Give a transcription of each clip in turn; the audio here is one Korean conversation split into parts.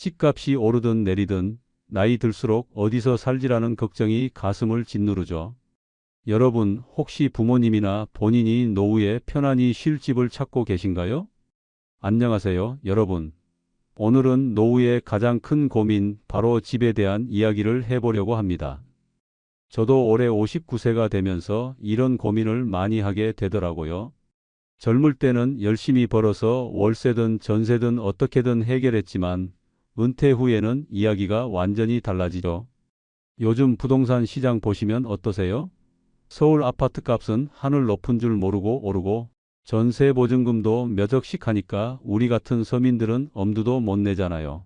집값이 오르든 내리든 나이 들수록 어디서 살지라는 걱정이 가슴을 짓누르죠. 여러분, 혹시 부모님이나 본인이 노후에 편안히 쉴 집을 찾고 계신가요? 안녕하세요, 여러분. 오늘은 노후의 가장 큰 고민, 바로 집에 대한 이야기를 해보려고 합니다. 저도 올해 59세가 되면서 이런 고민을 많이 하게 되더라고요. 젊을 때는 열심히 벌어서 월세든 전세든 어떻게든 해결했지만 은퇴 후에는 이야기가 완전히 달라지죠. 요즘 부동산 시장 보시면 어떠세요? 서울 아파트 값은 하늘 높은 줄 모르고 오르고 전세 보증금도 몇 억씩 하니까 우리 같은 서민들은 엄두도 못 내잖아요.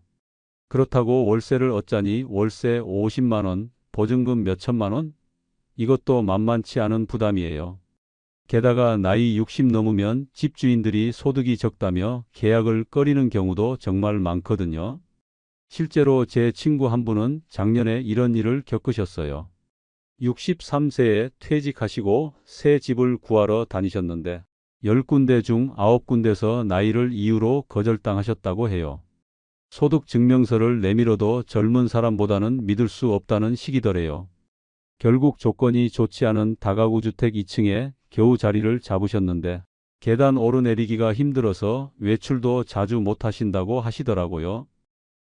그렇다고 월세를 얻자니 월세 50만 원, 보증금 몇 천만 원? 이것도 만만치 않은 부담이에요. 게다가 나이 60 넘으면 집주인들이 소득이 적다며 계약을 꺼리는 경우도 정말 많거든요. 실제로 제 친구 한 분은 작년에 이런 일을 겪으셨어요. 63세에 퇴직하시고 새 집을 구하러 다니셨는데 10군데 중 9군데서 나이를 이유로 거절당하셨다고 해요. 소득 증명서를 내밀어도 젊은 사람보다는 믿을 수 없다는 시기더래요. 결국 조건이 좋지 않은 다가구 주택 2층에 겨우 자리를 잡으셨는데 계단 오르내리기가 힘들어서 외출도 자주 못 하신다고 하시더라고요.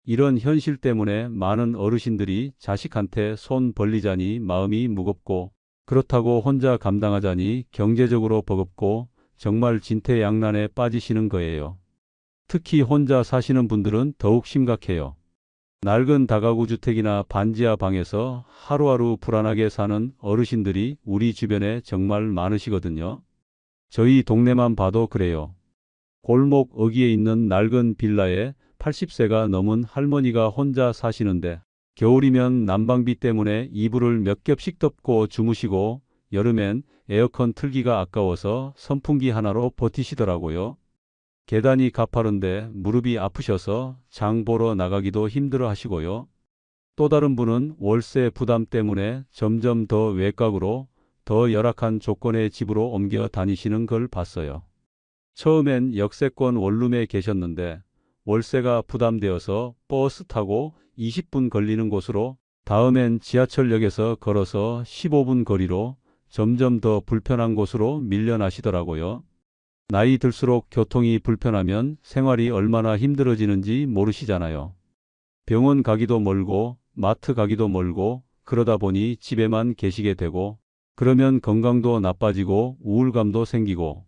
이런 현실 때문에 많은 어르신들이 자식한테 손 벌리자니 마음이 무겁고 그렇다고 혼자 감당하자니 경제적으로 버겁고 정말 진퇴양난에 빠지시는 거예요. 특히 혼자 사시는 분들은 더욱 심각해요. 낡은 다가구 주택이나 반지하 방에서 하루하루 불안하게 사는 어르신들이 우리 주변에 정말 많으시거든요. 저희 동네만 봐도 그래요. 골목 어귀에 있는 낡은 빌라에 80세가 넘은 할머니가 혼자 사시는데 겨울이면 난방비 때문에 이불을 몇 겹씩 덮고 주무시고 여름엔 에어컨 틀기가 아까워서 선풍기 하나로 버티시더라고요. 계단이 가파른데 무릎이 아프셔서 장 보러 나가기도 힘들어 하시고요. 또 다른 분은 월세 부담 때문에 점점 더 외곽으로 더 열악한 조건의 집으로 옮겨 다니시는 걸 봤어요. 처음엔 역세권 원룸에 계셨는데 월세가 부담되어서 버스 타고 20분 걸리는 곳으로 다음엔 지하철역에서 걸어서 15분 거리로 점점 더 불편한 곳으로 밀려나시더라고요. 나이 들수록 교통이 불편하면 생활이 얼마나 힘들어지는지 모르시잖아요. 병원 가기도 멀고 마트 가기도 멀고 그러다 보니 집에만 계시게 되고 그러면 건강도 나빠지고 우울감도 생기고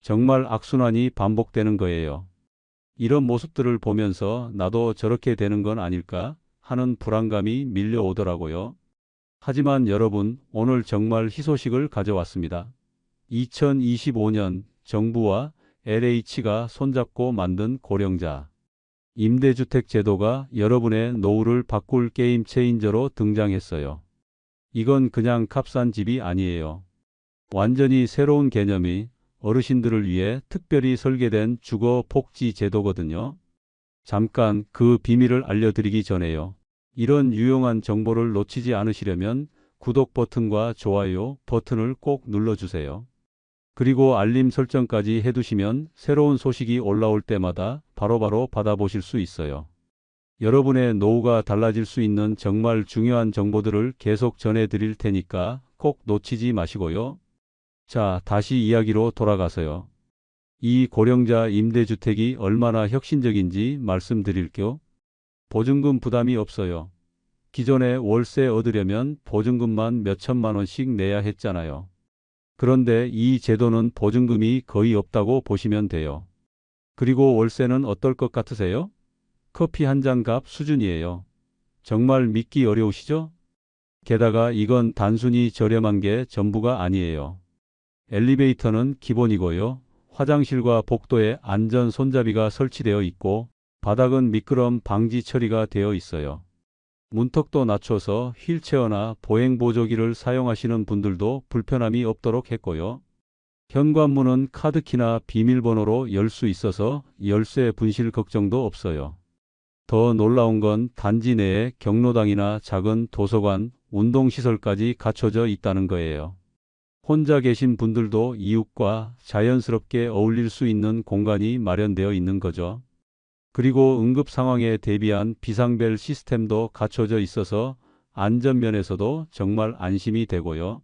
정말 악순환이 반복되는 거예요. 이런 모습들을 보면서 나도 저렇게 되는 건 아닐까 하는 불안감이 밀려오더라고요. 하지만 여러분, 오늘 정말 희소식을 가져왔습니다. 2025년 정부와 LH가 손잡고 만든 고령자 임대주택 제도가 여러분의 노후를 바꿀 게임 체인저로 등장했어요. 이건 그냥 값싼 집이 아니에요. 완전히 새로운 개념이 어르신들을 위해 특별히 설계된 주거 복지 제도거든요. 잠깐 그 비밀을 알려드리기 전에요. 이런 유용한 정보를 놓치지 않으시려면 구독 버튼과 좋아요 버튼을 꼭 눌러주세요. 그리고 알림 설정까지 해두시면 새로운 소식이 올라올 때마다 바로바로 받아보실 수 있어요. 여러분의 노후가 달라질 수 있는 정말 중요한 정보들을 계속 전해드릴 테니까 꼭 놓치지 마시고요. 자, 다시 이야기로 돌아가서요. 이 고령자 임대주택이 얼마나 혁신적인지 말씀드릴게요. 보증금 부담이 없어요. 기존에 월세 얻으려면 보증금만 몇 천만 원씩 내야 했잖아요. 그런데 이 제도는 보증금이 거의 없다고 보시면 돼요. 그리고 월세는 어떨 것 같으세요? 커피 한 잔 값 수준이에요. 정말 믿기 어려우시죠? 게다가 이건 단순히 저렴한 게 전부가 아니에요. 엘리베이터는 기본이고요. 화장실과 복도에 안전 손잡이가 설치되어 있고 바닥은 미끄럼 방지 처리가 되어 있어요. 문턱도 낮춰서 휠체어나 보행보조기를 사용하시는 분들도 불편함이 없도록 했고요. 현관문은 카드키나 비밀번호로 열 수 있어서 열쇠 분실 걱정도 없어요. 더 놀라운 건 단지 내에 경로당이나 작은 도서관, 운동시설까지 갖춰져 있다는 거예요. 혼자 계신 분들도 이웃과 자연스럽게 어울릴 수 있는 공간이 마련되어 있는 거죠. 그리고 응급 상황에 대비한 비상벨 시스템도 갖춰져 있어서 안전면에서도 정말 안심이 되고요.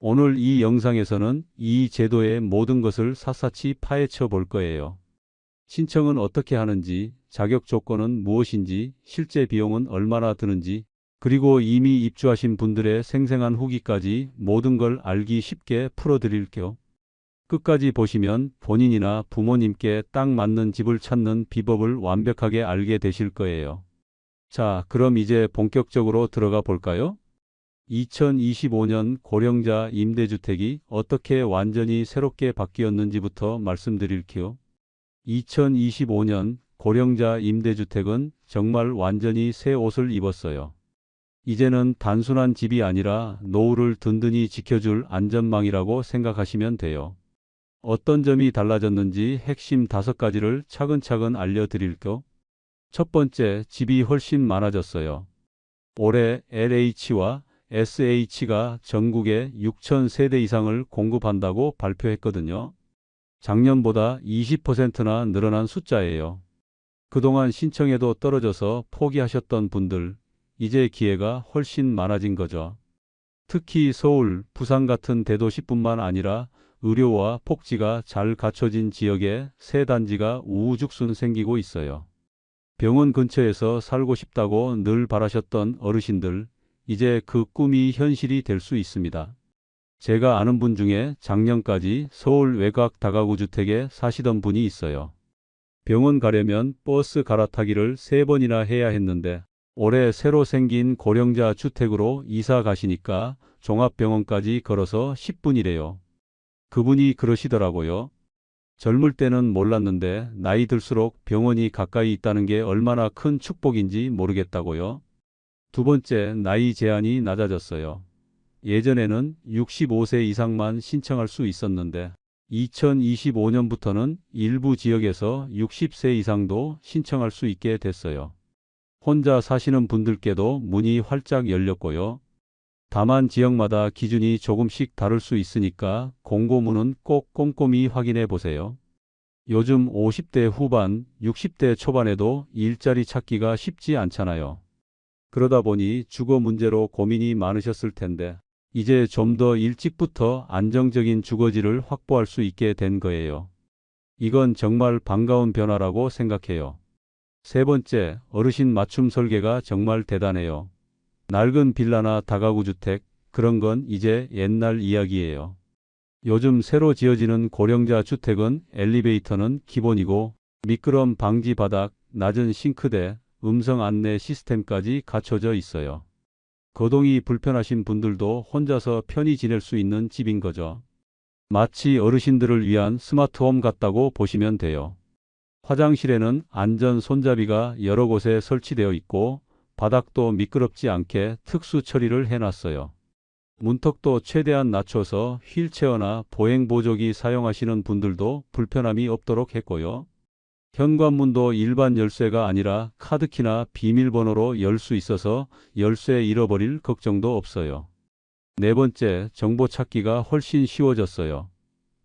오늘 이 영상에서는 이 제도의 모든 것을 샅샅이 파헤쳐 볼 거예요. 신청은 어떻게 하는지, 자격 조건은 무엇인지, 실제 비용은 얼마나 드는지, 그리고 이미 입주하신 분들의 생생한 후기까지 모든 걸 알기 쉽게 풀어드릴게요. 끝까지 보시면 본인이나 부모님께 딱 맞는 집을 찾는 비법을 완벽하게 알게 되실 거예요. 자, 그럼 이제 본격적으로 들어가 볼까요? 2025년 고령자 임대주택이 어떻게 완전히 새롭게 바뀌었는지부터 말씀드릴게요. 2025년 고령자 임대주택은 정말 완전히 새 옷을 입었어요. 이제는 단순한 집이 아니라 노후를 든든히 지켜줄 안전망이라고 생각하시면 돼요. 어떤 점이 달라졌는지 핵심 다섯 가지를 차근차근 알려드릴게요. 첫 번째, 집이 훨씬 많아졌어요. 올해 LH와 SH가 전국에 6천 세대 이상을 공급한다고 발표했거든요. 작년보다 20%나 늘어난 숫자예요. 그동안 신청에도 떨어져서 포기하셨던 분들, 이제 기회가 훨씬 많아진 거죠. 특히 서울, 부산 같은 대도시뿐만 아니라 의료와 복지가 잘 갖춰진 지역에 새 단지가 우후죽순 생기고 있어요. 병원 근처에서 살고 싶다고 늘 바라셨던 어르신들, 이제 그 꿈이 현실이 될 수 있습니다. 제가 아는 분 중에 작년까지 서울 외곽 다가구 주택에 사시던 분이 있어요. 병원 가려면 버스 갈아타기를 세 번이나 해야 했는데 올해 새로 생긴 고령자 주택으로 이사 가시니까 종합병원까지 걸어서 10분이래요. 그분이 그러시더라고요. 젊을 때는 몰랐는데 나이 들수록 병원이 가까이 있다는 게 얼마나 큰 축복인지 모르겠다고요. 두 번째, 나이 제한이 낮아졌어요. 예전에는 65세 이상만 신청할 수 있었는데 2025년부터는 일부 지역에서 60세 이상도 신청할 수 있게 됐어요. 혼자 사시는 분들께도 문이 활짝 열렸고요. 다만 지역마다 기준이 조금씩 다를 수 있으니까 공고문은 꼭 꼼꼼히 확인해 보세요. 요즘 50대 후반, 60대 초반에도 일자리 찾기가 쉽지 않잖아요. 그러다 보니 주거 문제로 고민이 많으셨을 텐데 이제 좀 더 일찍부터 안정적인 주거지를 확보할 수 있게 된 거예요. 이건 정말 반가운 변화라고 생각해요. 세 번째, 어르신 맞춤 설계가 정말 대단해요. 낡은 빌라나 다가구 주택, 그런 건 이제 옛날 이야기예요. 요즘 새로 지어지는 고령자 주택은 엘리베이터는 기본이고 미끄럼 방지 바닥, 낮은 싱크대, 음성 안내 시스템까지 갖춰져 있어요. 거동이 불편하신 분들도 혼자서 편히 지낼 수 있는 집인 거죠. 마치 어르신들을 위한 스마트홈 같다고 보시면 돼요. 화장실에는 안전 손잡이가 여러 곳에 설치되어 있고 바닥도 미끄럽지 않게 특수 처리를 해놨어요. 문턱도 최대한 낮춰서 휠체어나 보행보조기 사용하시는 분들도 불편함이 없도록 했고요. 현관문도 일반 열쇠가 아니라 카드키나 비밀번호로 열 수 있어서 열쇠 잃어버릴 걱정도 없어요. 네 번째, 정보 찾기가 훨씬 쉬워졌어요.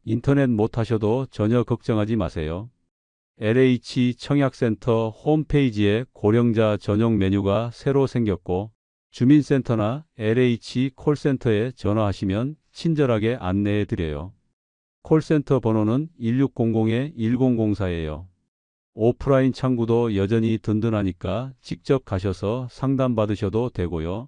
인터넷 못 하셔도 전혀 걱정하지 마세요. LH 청약센터 홈페이지에 고령자 전용 메뉴가 새로 생겼고 주민센터나 LH 콜센터에 전화하시면 친절하게 안내해 드려요. 콜센터 번호는 1600-1004예요. 오프라인 창구도 여전히 든든하니까 직접 가셔서 상담 받으셔도 되고요.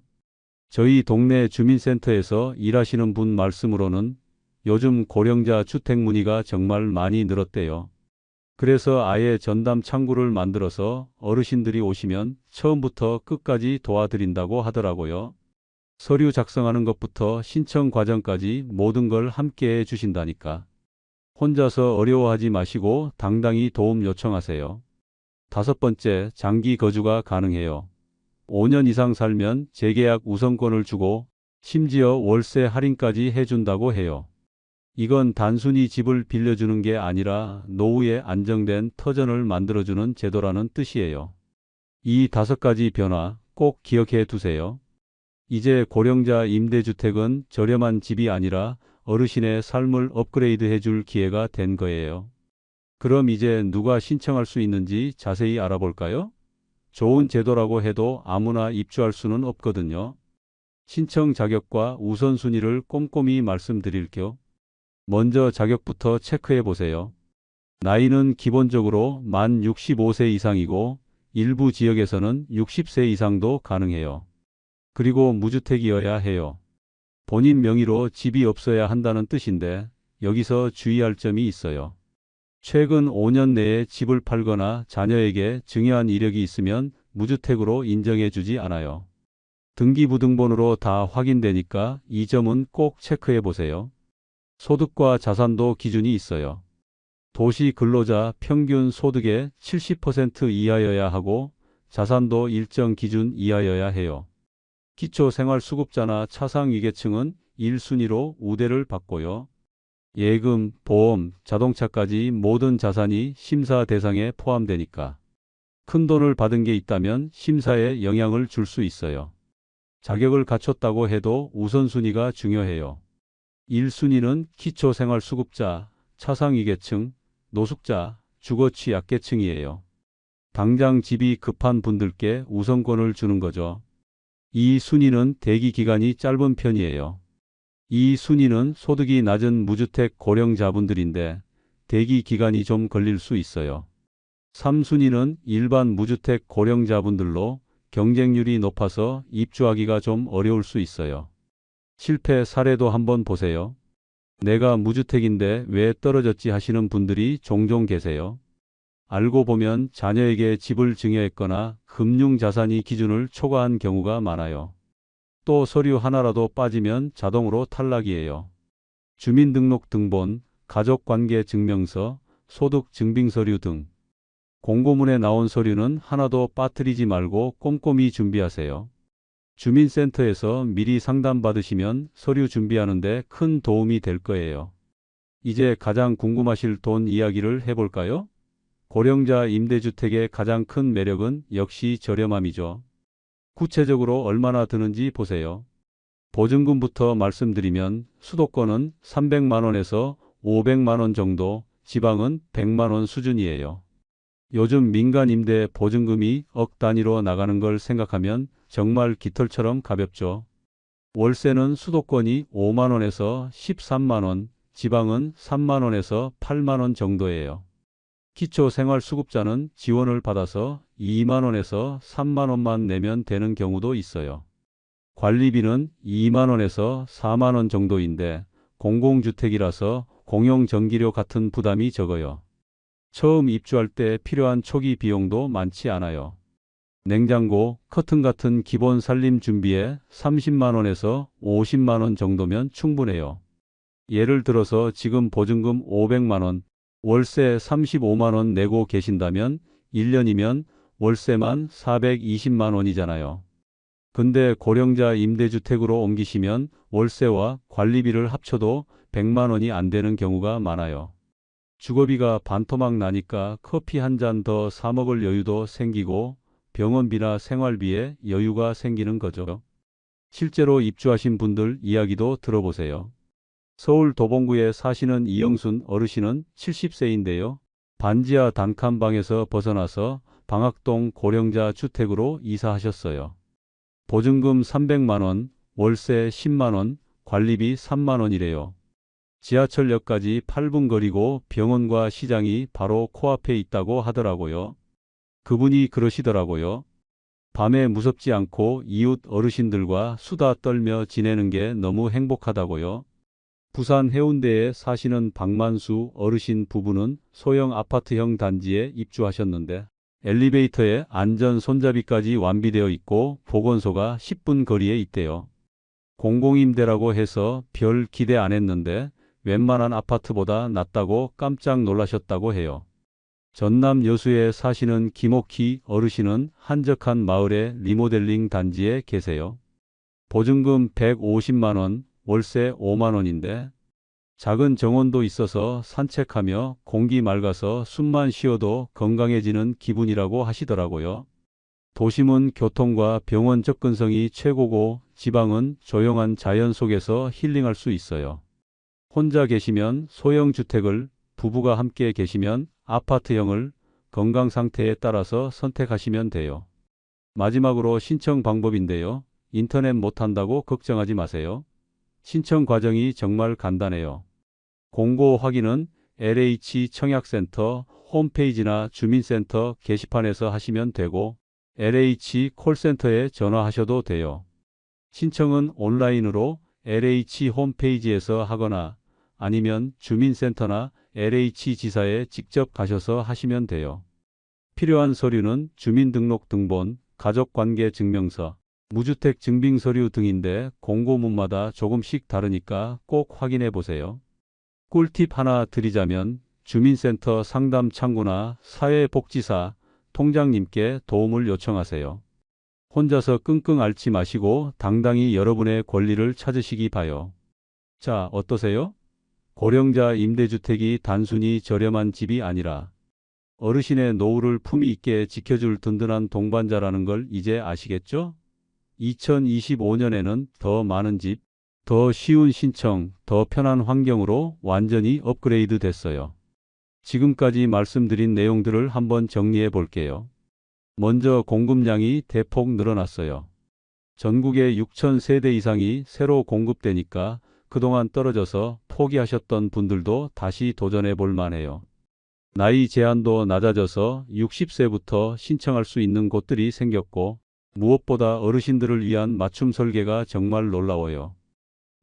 저희 동네 주민센터에서 일하시는 분 말씀으로는 요즘 고령자 주택 문의가 정말 많이 늘었대요. 그래서 아예 전담 창구를 만들어서 어르신들이 오시면 처음부터 끝까지 도와드린다고 하더라고요. 서류 작성하는 것부터 신청 과정까지 모든 걸 함께 해 주신다니까. 혼자서 어려워하지 마시고 당당히 도움 요청하세요. 다섯 번째, 장기 거주가 가능해요. 5년 이상 살면 재계약 우선권을 주고 심지어 월세 할인까지 해준다고 해요. 이건 단순히 집을 빌려주는 게 아니라 노후에 안정된 터전을 만들어주는 제도라는 뜻이에요. 이 다섯 가지 변화 꼭 기억해 두세요. 이제 고령자 임대주택은 저렴한 집이 아니라 어르신의 삶을 업그레이드 해줄 기회가 된 거예요. 그럼 이제 누가 신청할 수 있는지 자세히 알아볼까요? 좋은 제도라고 해도 아무나 입주할 수는 없거든요. 신청 자격과 우선순위를 꼼꼼히 말씀드릴게요. 먼저 자격부터 체크해 보세요. 나이는 기본적으로 만 65세 이상이고 일부 지역에서는 60세 이상도 가능해요. 그리고 무주택이어야 해요. 본인 명의로 집이 없어야 한다는 뜻인데 여기서 주의할 점이 있어요. 최근 5년 내에 집을 팔거나 자녀에게 증여한 이력이 있으면 무주택으로 인정해 주지 않아요. 등기부등본으로 다 확인되니까 이 점은 꼭 체크해 보세요. 소득과 자산도 기준이 있어요. 도시 근로자 평균 소득의 70% 이하여야 하고 자산도 일정 기준 이하여야 해요. 기초생활수급자나 차상위계층은 1순위로 우대를 받고요. 예금, 보험, 자동차까지 모든 자산이 심사 대상에 포함되니까 큰 돈을 받은 게 있다면 심사에 영향을 줄 수 있어요. 자격을 갖췄다고 해도 우선순위가 중요해요. 1순위는 기초생활수급자, 차상위계층, 노숙자, 주거취약계층이에요. 당장 집이 급한 분들께 우선권을 주는 거죠. 이 순위는 대기 기간이 짧은 편이에요. 이 순위는 소득이 낮은 무주택 고령자분들인데 대기 기간이 좀 걸릴 수 있어요. 3순위는 일반 무주택 고령자분들로 경쟁률이 높아서 입주하기가 좀 어려울 수 있어요. 실패 사례도 한번 보세요. 내가 무주택인데 왜 떨어졌지 하시는 분들이 종종 계세요. 알고 보면 자녀에게 집을 증여했거나 금융자산이 기준을 초과한 경우가 많아요. 또 서류 하나라도 빠지면 자동으로 탈락이에요. 주민등록 등본, 가족관계 증명서, 소득 증빙서류 등 공고문에 나온 서류는 하나도 빠뜨리지 말고 꼼꼼히 준비하세요. 주민센터에서 미리 상담받으시면 서류 준비하는데 큰 도움이 될 거예요. 이제 가장 궁금하실 돈 이야기를 해볼까요? 고령자 임대주택의 가장 큰 매력은 역시 저렴함이죠. 구체적으로 얼마나 드는지 보세요. 보증금부터 말씀드리면 수도권은 300만 원에서 500만 원 정도, 지방은 100만 원 수준이에요. 요즘 민간 임대 보증금이 억 단위로 나가는 걸 생각하면 정말 깃털처럼 가볍죠. 월세는 수도권이 5만 원에서 13만 원, 지방은 3만 원에서 8만 원 정도예요. 기초생활수급자는 지원을 받아서 2만 원에서 3만 원만 내면 되는 경우도 있어요. 관리비는 2만 원에서 4만 원 정도인데 공공주택이라서 공용전기료 같은 부담이 적어요. 처음 입주할 때 필요한 초기 비용도 많지 않아요. 냉장고, 커튼 같은 기본 살림 준비에 30만 원에서 50만 원 정도면 충분해요. 예를 들어서 지금 보증금 500만 원, 월세 35만 원 내고 계신다면 1년이면 월세만 420만 원이잖아요. 근데 고령자 임대주택으로 옮기시면 월세와 관리비를 합쳐도 100만 원이 안 되는 경우가 많아요. 주거비가 반토막 나니까 커피 한 잔 더 사 먹을 여유도 생기고 병원비나 생활비에 여유가 생기는 거죠. 실제로 입주하신 분들 이야기도 들어보세요. 서울 도봉구에 사시는 이영순 어르신은 70세인데요. 반지하 단칸방에서 벗어나서 방학동 고령자 주택으로 이사하셨어요. 보증금 300만 원, 월세 10만 원, 관리비 3만 원이래요. 지하철역까지 8분 거리고 병원과 시장이 바로 코앞에 있다고 하더라고요. 그분이 그러시더라고요. 밤에 무섭지 않고 이웃 어르신들과 수다 떨며 지내는 게 너무 행복하다고요. 부산 해운대에 사시는 박만수 어르신 부부는 소형 아파트형 단지에 입주하셨는데 엘리베이터에 안전 손잡이까지 완비되어 있고 보건소가 10분 거리에 있대요. 공공임대라고 해서 별 기대 안 했는데 웬만한 아파트보다 낫다고 깜짝 놀라셨다고 해요. 전남 여수에 사시는 김옥희 어르신은 한적한 마을의 리모델링 단지에 계세요. 보증금 150만 원, 월세 5만 원인데 작은 정원도 있어서 산책하며 공기 맑아서 숨만 쉬어도 건강해지는 기분이라고 하시더라고요. 도심은 교통과 병원 접근성이 최고고 지방은 조용한 자연 속에서 힐링할 수 있어요. 혼자 계시면 소형 주택을 부부가 함께 계시면 아파트형을 건강 상태에 따라서 선택하시면 돼요. 마지막으로 신청 방법인데요. 인터넷 못한다고 걱정하지 마세요. 신청 과정이 정말 간단해요. 공고 확인은 LH 청약센터 홈페이지나 주민센터 게시판에서 하시면 되고 LH 콜센터에 전화하셔도 돼요. 신청은 온라인으로 LH 홈페이지에서 하거나 아니면 주민센터나 LH 지사에 직접 가셔서 하시면 돼요. 필요한 서류는 주민등록등본, 가족관계증명서, 무주택 증빙서류 등인데 공고문마다 조금씩 다르니까 꼭 확인해 보세요. 꿀팁 하나 드리자면 주민센터 상담 창구나 사회복지사 통장님께 도움을 요청하세요. 혼자서 끙끙 앓지 마시고 당당히 여러분의 권리를 찾으시기 바요. 자, 어떠세요? 고령자 임대주택이 단순히 저렴한 집이 아니라 어르신의 노후를 품위 있게 지켜줄 든든한 동반자라는 걸 이제 아시겠죠? 2025년에는 더 많은 집, 더 쉬운 신청, 더 편한 환경으로 완전히 업그레이드 됐어요. 지금까지 말씀드린 내용들을 한번 정리해 볼게요. 먼저 공급량이 대폭 늘어났어요. 전국에 6천 세대 이상이 새로 공급되니까 그동안 떨어져서 포기하셨던 분들도 다시 도전해 볼 만해요. 나이 제한도 낮아져서 60세부터 신청할 수 있는 곳들이 생겼고 무엇보다 어르신들을 위한 맞춤 설계가 정말 놀라워요.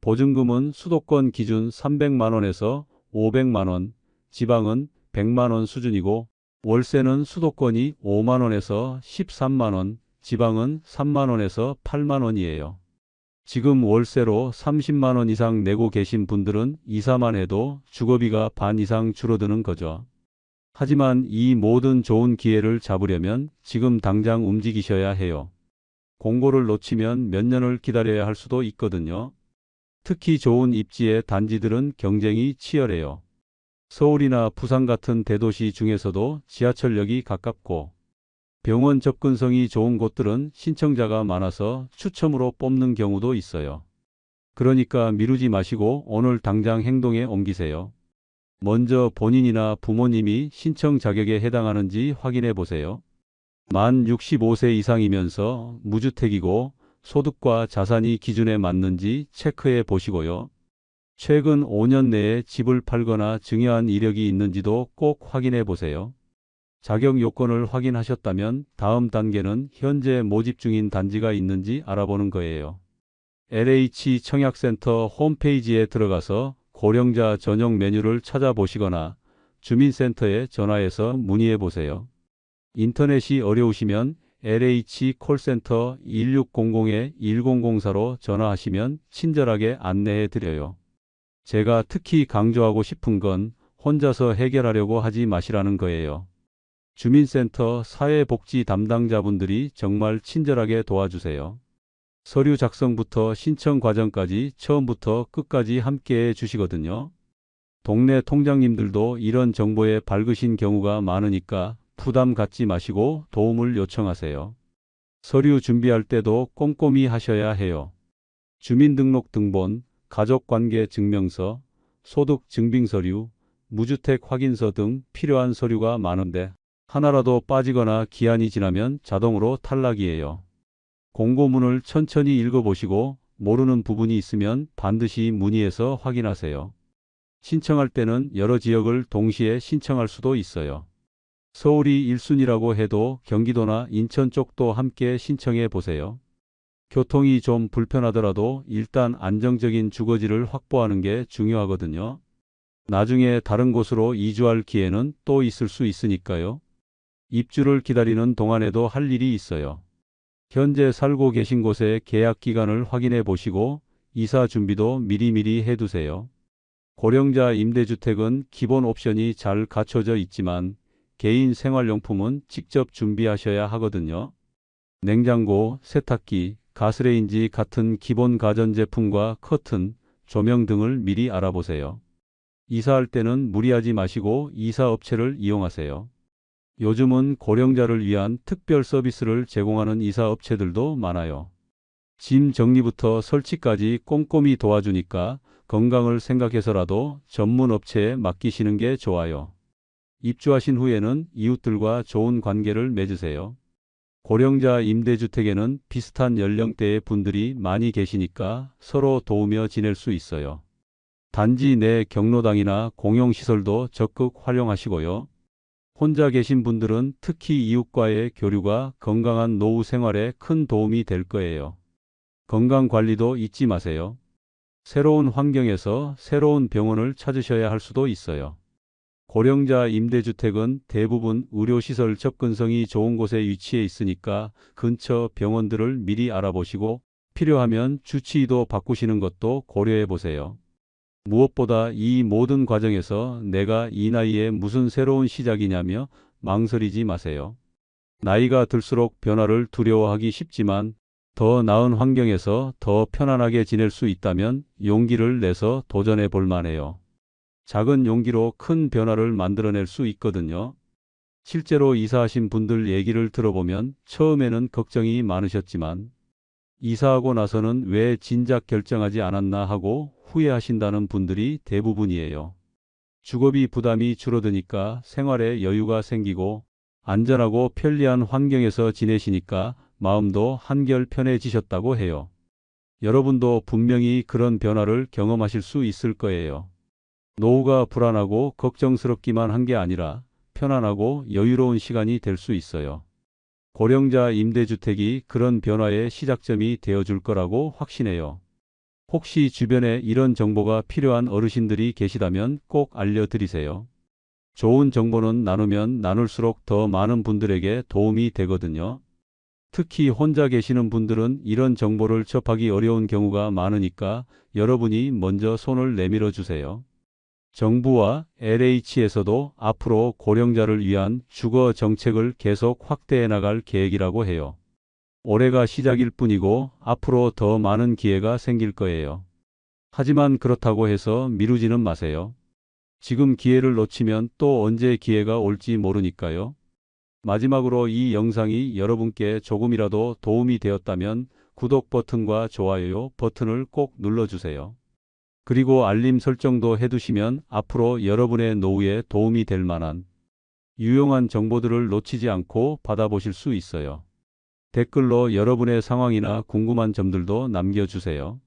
보증금은 수도권 기준 300만 원에서 500만 원, 지방은 100만 원 수준이고 월세는 수도권이 5만 원에서 13만 원, 지방은 3만 원에서 8만 원이에요. 지금 월세로 30만 원 이상 내고 계신 분들은 이사만 해도 주거비가 반 이상 줄어드는 거죠. 하지만 이 모든 좋은 기회를 잡으려면 지금 당장 움직이셔야 해요. 공고를 놓치면 몇 년을 기다려야 할 수도 있거든요. 특히 좋은 입지의 단지들은 경쟁이 치열해요. 서울이나 부산 같은 대도시 중에서도 지하철역이 가깝고 병원 접근성이 좋은 곳들은 신청자가 많아서 추첨으로 뽑는 경우도 있어요. 그러니까 미루지 마시고 오늘 당장 행동에 옮기세요. 먼저 본인이나 부모님이 신청 자격에 해당하는지 확인해 보세요. 만 65세 이상이면서 무주택이고 소득과 자산이 기준에 맞는지 체크해 보시고요. 최근 5년 내에 집을 팔거나 증여한 이력이 있는지도 꼭 확인해 보세요. 자격 요건을 확인하셨다면 다음 단계는 현재 모집 중인 단지가 있는지 알아보는 거예요. LH 청약센터 홈페이지에 들어가서 고령자 전용 메뉴를 찾아보시거나 주민센터에 전화해서 문의해 보세요. 인터넷이 어려우시면 LH 콜센터 1600-1004로 전화하시면 친절하게 안내해 드려요. 제가 특히 강조하고 싶은 건 혼자서 해결하려고 하지 마시라는 거예요. 주민센터 사회복지 담당자분들이 정말 친절하게 도와주세요. 서류 작성부터 신청 과정까지 처음부터 끝까지 함께 해 주시거든요. 동네 통장님들도 이런 정보에 밝으신 경우가 많으니까 부담 갖지 마시고 도움을 요청하세요. 서류 준비할 때도 꼼꼼히 하셔야 해요. 주민등록 등본, 가족관계 증명서, 소득 증빙 서류, 무주택 확인서 등 필요한 서류가 많은데 하나라도 빠지거나 기한이 지나면 자동으로 탈락이에요. 공고문을 천천히 읽어보시고 모르는 부분이 있으면 반드시 문의해서 확인하세요. 신청할 때는 여러 지역을 동시에 신청할 수도 있어요. 서울이 1순위라고 해도 경기도나 인천 쪽도 함께 신청해 보세요. 교통이 좀 불편하더라도 일단 안정적인 주거지를 확보하는 게 중요하거든요. 나중에 다른 곳으로 이주할 기회는 또 있을 수 있으니까요. 입주를 기다리는 동안에도 할 일이 있어요. 현재 살고 계신 곳의 계약 기간을 확인해 보시고 이사 준비도 미리미리 해두세요. 고령자 임대주택은 기본 옵션이 잘 갖춰져 있지만 개인 생활용품은 직접 준비하셔야 하거든요. 냉장고, 세탁기, 가스레인지 같은 기본 가전제품과 커튼, 조명 등을 미리 알아보세요. 이사할 때는 무리하지 마시고 이사업체를 이용하세요. 요즘은 고령자를 위한 특별 서비스를 제공하는 이사 업체들도 많아요. 짐 정리부터 설치까지 꼼꼼히 도와주니까 건강을 생각해서라도 전문 업체에 맡기시는 게 좋아요. 입주하신 후에는 이웃들과 좋은 관계를 맺으세요. 고령자 임대주택에는 비슷한 연령대의 분들이 많이 계시니까 서로 도우며 지낼 수 있어요. 단지 내 경로당이나 공용시설도 적극 활용하시고요. 혼자 계신 분들은 특히 이웃과의 교류가 건강한 노후 생활에 큰 도움이 될 거예요. 건강 관리도 잊지 마세요. 새로운 환경에서 새로운 병원을 찾으셔야 할 수도 있어요. 고령자 임대주택은 대부분 의료시설 접근성이 좋은 곳에 위치해 있으니까 근처 병원들을 미리 알아보시고 필요하면 주치의도 바꾸시는 것도 고려해 보세요. 무엇보다 이 모든 과정에서 내가 이 나이에 무슨 새로운 시작이냐며 망설이지 마세요. 나이가 들수록 변화를 두려워하기 쉽지만 더 나은 환경에서 더 편안하게 지낼 수 있다면 용기를 내서 도전해 볼 만해요. 작은 용기로 큰 변화를 만들어낼 수 있거든요. 실제로 이사하신 분들 얘기를 들어보면 처음에는 걱정이 많으셨지만 이사하고 나서는 왜 진작 결정하지 않았나 하고 후회하신다는 분들이 대부분이에요. 주거비 부담이 줄어드니까 생활에 여유가 생기고 안전하고 편리한 환경에서 지내시니까 마음도 한결 편해지셨다고 해요. 여러분도 분명히 그런 변화를 경험하실 수 있을 거예요. 노후가 불안하고 걱정스럽기만 한 게 아니라 편안하고 여유로운 시간이 될 수 있어요. 고령자 임대주택이 그런 변화의 시작점이 되어줄 거라고 확신해요. 혹시 주변에 이런 정보가 필요한 어르신들이 계시다면 꼭 알려드리세요. 좋은 정보는 나누면 나눌수록 더 많은 분들에게 도움이 되거든요. 특히 혼자 계시는 분들은 이런 정보를 접하기 어려운 경우가 많으니까 여러분이 먼저 손을 내밀어 주세요. 정부와 LH에서도 앞으로 고령자를 위한 주거 정책을 계속 확대해 나갈 계획이라고 해요. 올해가 시작일 뿐이고 앞으로 더 많은 기회가 생길 거예요. 하지만 그렇다고 해서 미루지는 마세요. 지금 기회를 놓치면 또 언제 기회가 올지 모르니까요. 마지막으로 이 영상이 여러분께 조금이라도 도움이 되었다면 구독 버튼과 좋아요 버튼을 꼭 눌러주세요. 그리고 알림 설정도 해두시면 앞으로 여러분의 노후에 도움이 될 만한 유용한 정보들을 놓치지 않고 받아보실 수 있어요. 댓글로 여러분의 상황이나 궁금한 점들도 남겨주세요.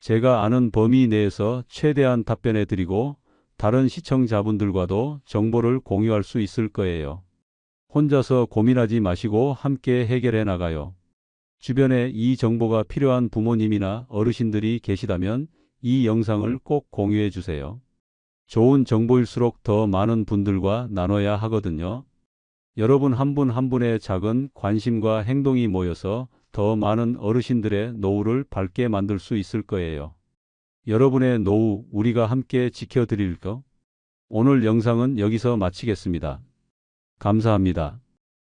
제가 아는 범위 내에서 최대한 답변해 드리고 다른 시청자분들과도 정보를 공유할 수 있을 거예요. 혼자서 고민하지 마시고 함께 해결해 나가요. 주변에 이 정보가 필요한 부모님이나 어르신들이 계시다면 이 영상을 꼭 공유해 주세요. 좋은 정보일수록 더 많은 분들과 나눠야 하거든요. 여러분 한분한 분의 작은 관심과 행동이 모여서 더 많은 어르신들의 노후를 밝게 만들 수 있을 거예요. 여러분의 노후 우리가 함께 지켜드릴 거. 오늘 영상은 여기서 마치겠습니다. 감사합니다.